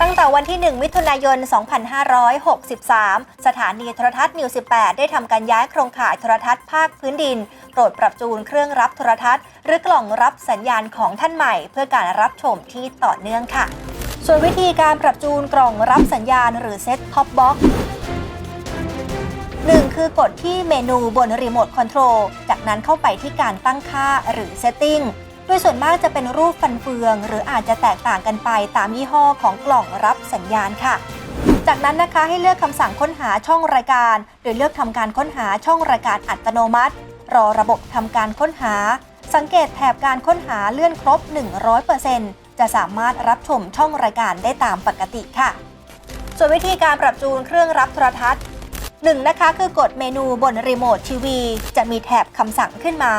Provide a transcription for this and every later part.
ตั้งแต่วันที่ 1 มิถุนายน 2563 สถานีโทรทัศน์นิว 18 ได้ทำการย้ายโครงข่ายโทรทัศน์ภาคพื้นดิน โปรดปรับจูนเครื่องรับโทรทัศน์ หรือกล่องรับสัญญาณของท่านใหม่ เพื่อการรับชมที่ต่อเนื่องค่ะ ส่วนวิธีการปรับจูนกล่องรับสัญญาณหรือเซ็ตท็อปบ็อกซ์หนึ่งคือกดที่เมนูบนรีโมทคอนโทรล จากนั้นเข้าไปที่การตั้งค่าหรือ Setting โดยส่วนมากจะเป็นรูปฟันเฟือง หรืออาจจะแตกต่างกันไปตามยี่ห้อของกล่องรับสัญญาณค่ะ จากนั้นนะคะให้เลือกคำสั่งค้นหาช่องรายการ โดยเลือกทำการค้นหาช่องรายการอัตโนมัติ รอระบบทำการค้นหา สังเกตแถบการค้นหาเลื่อนครบ 100%จะสามารถรับชมช่องรายการได้ตามปกติค่ะ ส่วนวิธีการปรับจูนเครื่องรับโทรทัศน์หนึ่งนะคะคือกดเมนูบนรีโมททีวีจะมีแถบคำสั่งขึ้นมา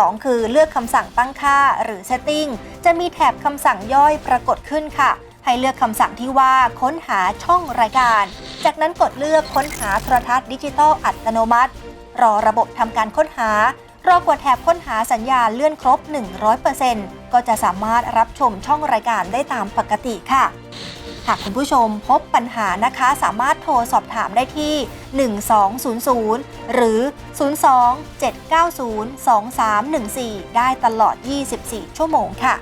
2 คือเลือกคำสั่งตั้งค่าหรือ Setting จะมีแถบคำสั่งย่อยปรากฏขึ้นค่ะ ให้เลือกคำสั่งที่ว่าค้นหาช่องรายการ จากนั้นกดเลือกค้นหาโทรทัศน์ดิจิตอลอัตโนมัติ รอระบบทำการค้นหารอกดแถบค้นหาสัญญาณเลื่อนครบ 100%ก็จะสามารถรับชมช่องรายการได้ตามปกติค่ะ หากคุณผู้ชมพบปัญหานะคะ สามารถโทรสอบถามได้ที่ 1200 หรือ 02-790-2314 ได้ตลอด 24 ชั่วโมงค่ะ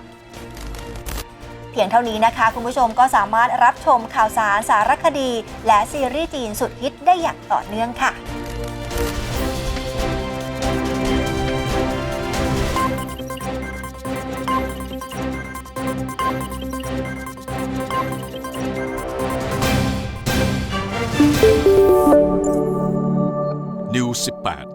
เพียงเท่านี้นะคะ คุณผู้ชมก็สามารถรับชมข่าวสารสารคดี และซีรีส์จีนสุดฮิตได้อย่างต่อเนื่องค่ะ participar.